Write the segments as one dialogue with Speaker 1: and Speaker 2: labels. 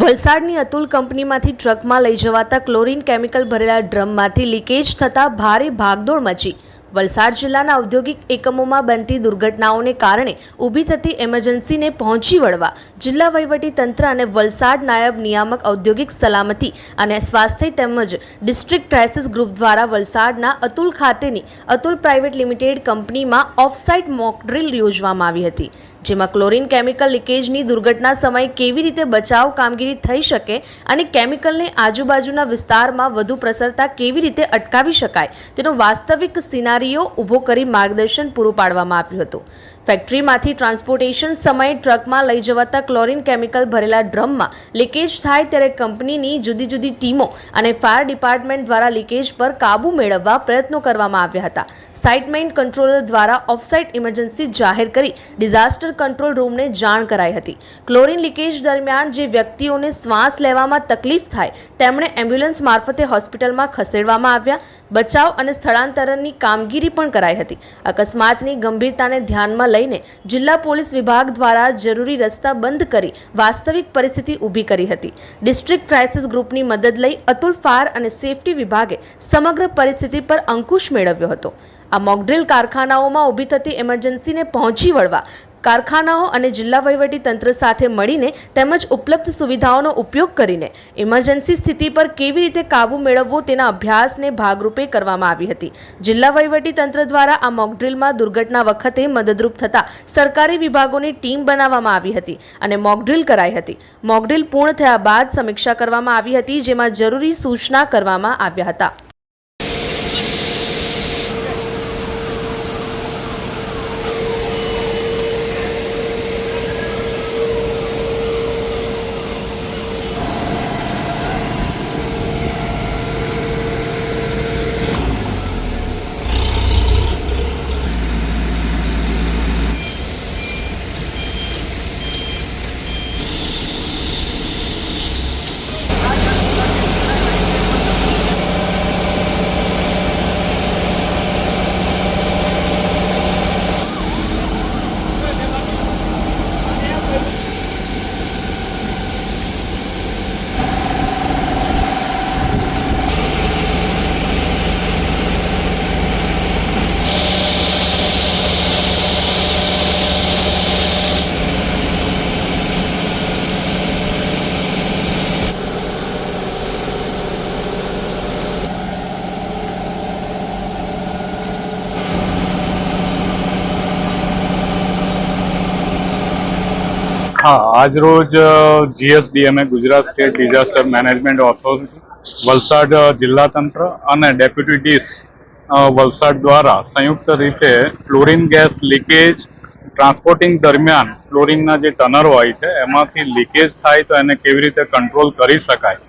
Speaker 1: વલસાડની અતુલ કંપનીમાંથી ટ્રકમાં લઈ જવાતા ક્લોરીન કેમિકલ ભરેલા ડ્રમમાંથી લીકેજ થતાં ભારે ભાગદોડ મચી. વલસાડ જિલ્લાના ઔદ્યોગિક એકમોમાં બનતી દુર્ઘટનાઓને કારણે ઊભી થતી એમરજન્સીને પહોંચી વળવા જિલ્લા વહીવટી તંત્ર અને વલસાડ નાયબ નિયામક ઔદ્યોગિક સલામતી અને સ્વાસ્થ્ય તેમજ ડિસ્ટ્રિક્ટ ક્રાઇસિસ ગ્રુપ દ્વારા વલસાડના અતુલ ખાતેની અતુલ પ્રાઇવેટ લિમિટેડ કંપનીમાં ઓફસાઇટ મોક ડ્રીલ યોજવામાં આવી હતી. જેમાં ક્લોરીન કેમિકલ લીકેજની દુર્ઘટના સમયે કેવી રીતે બચાવ કામગીરી થઈ શકે અને કેમિકલને આજુબાજુના વિસ્તારમાં વધુ પ્રસરતા કેવી રીતે અટકાવી શકાય, તેનો વાસ્તવિક સિનારીઓ ઊભો કરી માર્ગદર્શન પૂરું પાડવામાં આવ્યું હતું. ફેક્ટરીમાંથી ટ્રાન્સપોર્ટેશન સમયે ટ્રકમાં લઈ જવાતા ક્લોરીન કેમિકલ ભરેલા ડ્રમમાં લીકેજ થાય ત્યારે કંપનીની જુદી જુદી ટીમો અને ફાયર ડિપાર્ટમેન્ટ દ્વારા લીકેજ પર કાબૂ મેળવવા પ્રયત્નો કરવામાં આવ્યા હતા. સાઇટમેન્ટ કંટ્રોલર દ્વારા ઓફસાઇટ ઇમરજન્સી જાહેર કરી ડિઝાસ્ટર કંટ્રોલ રૂમને જાણ કરાઈ હતી. ક્લોરિન લીકેજ દરમિયાન જે વ્યક્તિઓને શ્વાસ લેવામાં તકલીફ થાય, તેમણે એમ્બ્યુલન્સ મારફતે હોસ્પિટલમાં ખસેડવામાં આવ્યા. બચાવ અને સ્થળાંતરણની કામગીરી પણ કરાઈ હતી. અકસ્માતની ગંભીરતાને ધ્યાનમાં લઈને જિલ્લા પોલીસ વિભાગ દ્વારા જરૂરી રસ્તા બંધ કરી વાસ્તવિક પરિસ્થિતિ ઊભી કરી હતી. ડિસ્ટ્રિક્ટ ક્રાઇસિસ ગ્રુપની મદદ લઈ અતુલ ફાયર અને સેફટી વિભાગે સમગ્ર પરિસ્થિતિ પર અંકુશ મેળવ્યો હતો. આ મોકડ્રીલ કારખાનાઓમાં ઊભી થતી એમરજન્સીને પહોંચી વળવા કારખાનાઓ અને જિલ્લા વહીવટી તંત્ર સાથે મળીને તેમજ ઉપલબ્ધ સુવિધાઓનો ઉપયોગ કરીને ઇમરજન્સી સ્થિતિ પર કેવી રીતે કાબૂ મેળવવો તેના અભ્યાસને ભાગરૂપે કરવામાં આવી હતી. જિલ્લા વહીવટી તંત્ર દ્વારા આ મોકડ્રીલમાં દુર્ઘટના વખતે મદદરૂપ થતા સરકારી વિભાગોની ટીમ બનાવવામાં આવી હતી અને મોકડ્રીલ કરાઈ હતી. મોકડ્રીલ પૂર્ણ થયા બાદ સમીક્ષા કરવામાં આવી હતી, જેમાં જરૂરી સૂચના કરવામાં આવ્યા હતા.
Speaker 2: હા આજરોજ GSDMA Gujarat state disaster management authority, Valsad જિલ્લા તંત્ર અને ડેપ્યુટી ડીસ વલસાડ દ્વારા સંયુક્ત રીતે ક્લોરિન ગેસ લીકેજ ટ્રાન્સપોર્ટિંગ દરમિયાન ક્લોરિનના જે ટનર હોય છે, એમાંથી લીકેજ થાય તો એને કેવી રીતે કંટ્રોલ કરી શકાય,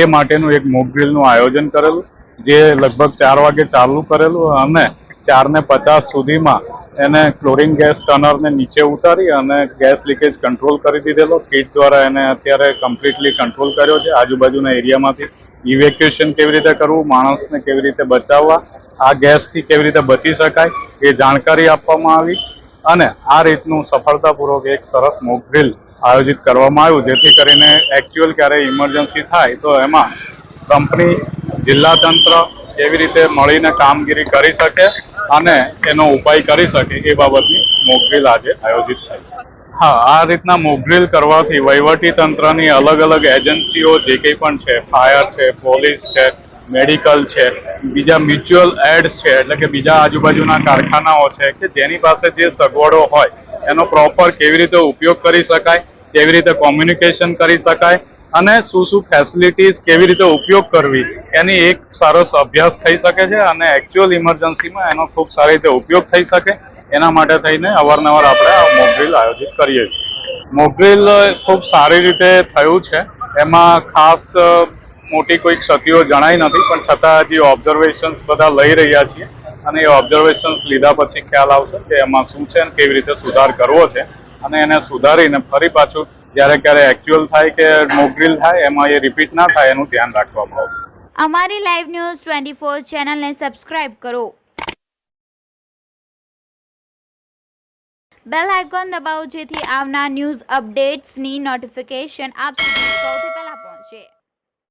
Speaker 2: એ માટેનું એક મોક આયોજન કરેલું, જે લગભગ ચાર વાગે ચાલુ કરેલું અને ચારને પચાસ સુધીમાં એને ક્લોરિન ગેસ ટનરને નીચે ઉતારી અને ગેસ લીકેજ કંટ્રોલ કરી દીધેલો. કીટ દ્વારા એને અત્યારે કમ્પ્લીટલી કંટ્રોલ કર્યો છે. આજુબાજુના એરિયામાંથી ઇવેક્યુએશન કેવી રીતે કરવું, માણસને કેવી રીતે બચાવવા, આ ગેસથી કેવી રીતે બચી શકાય એ જાણકારી આપવામાં આવી અને આ રીતનું સફળતાપૂર્વક એક સરસ મોક આયોજિત કરવામાં આવ્યું, જેથી કરીને એકચ્યુઅલ ક્યારે ઇમરજન્સી થાય તો એમાં કંપની જિલ્લા તંત્ર કેવી રીતે મળીને કામગીરી કરી શકે અને એનો ઉપાય કરી શકે એ બાબતની મોકડ્રીલ આજે આયોજિત થઈ. હા, આ રીતના મોકડ્રીલ કરવાથી વહીવટી તંત્રની અલગ અલગ એજન્સીઓ જે કંઈ પણ છે ફાયર છે પોલીસ છે મેડિકલ છે, બીજા મ્યુચ્યુઅલ એડ્સ છે, એટલે કે બીજા આજુબાજુના કારખાનાઓ છે, કે જેની પાસે જે સગવડો હોય, એનો પ્રોપર કેવી રીતે ઉપયોગ કરી શકાય, કેવી રીતે કોમ્યુનિકેશન કરી શકાય અને શું શું ફેસિલિટીઝ કેવી રીતે ઉપયોગ કરવી, એની એક સરસ અભ્યાસ થઈ શકે છે અને એકચ્યુઅલ ઇમરજન્સીમાં એનો ખૂબ સારી રીતે ઉપયોગ થઈ શકે. એના માટે થઈને અવારનવાર આપણે આ મોકડ્રીલ આયોજિત કરીએ છીએ. મોકડ્રીલ ખૂબ સારી રીતે થયું છે. એમાં ખાસ મોટી કોઈ ક્ષતિઓ જણાઈ નથી, પણ છતાં હજી ઓબ્ઝર્વેશન્સ બધા લઈ રહ્યા છીએ અને એ ઓબ્ઝર્વેશન્સ લીધા પછી ખ્યાલ આવશે કે એમાં શું છે અને કેવી રીતે સુધાર કરવો છે. અને એને સુધારીને ફરી પાછું જ્યારે ક્યારે એક્ચ્યુઅલ થાય કે મોકડ્રીલ થાય, એમાં એ રિપીટ ના થાય, એનું ધ્યાન રાખવામાં આવશે.
Speaker 3: અમારી લાઈવ ન્યૂઝ ટ્વેન્ટી ફોર ચેનલને સબસ્ક્રાઇબ કરો. બેલ આઇકોન દબાવો જેથી આવનાર ન્યૂઝ અપડેટ્સની નોટિફિકેશન આપ સુધી સૌથી પહેલા પહોંચે.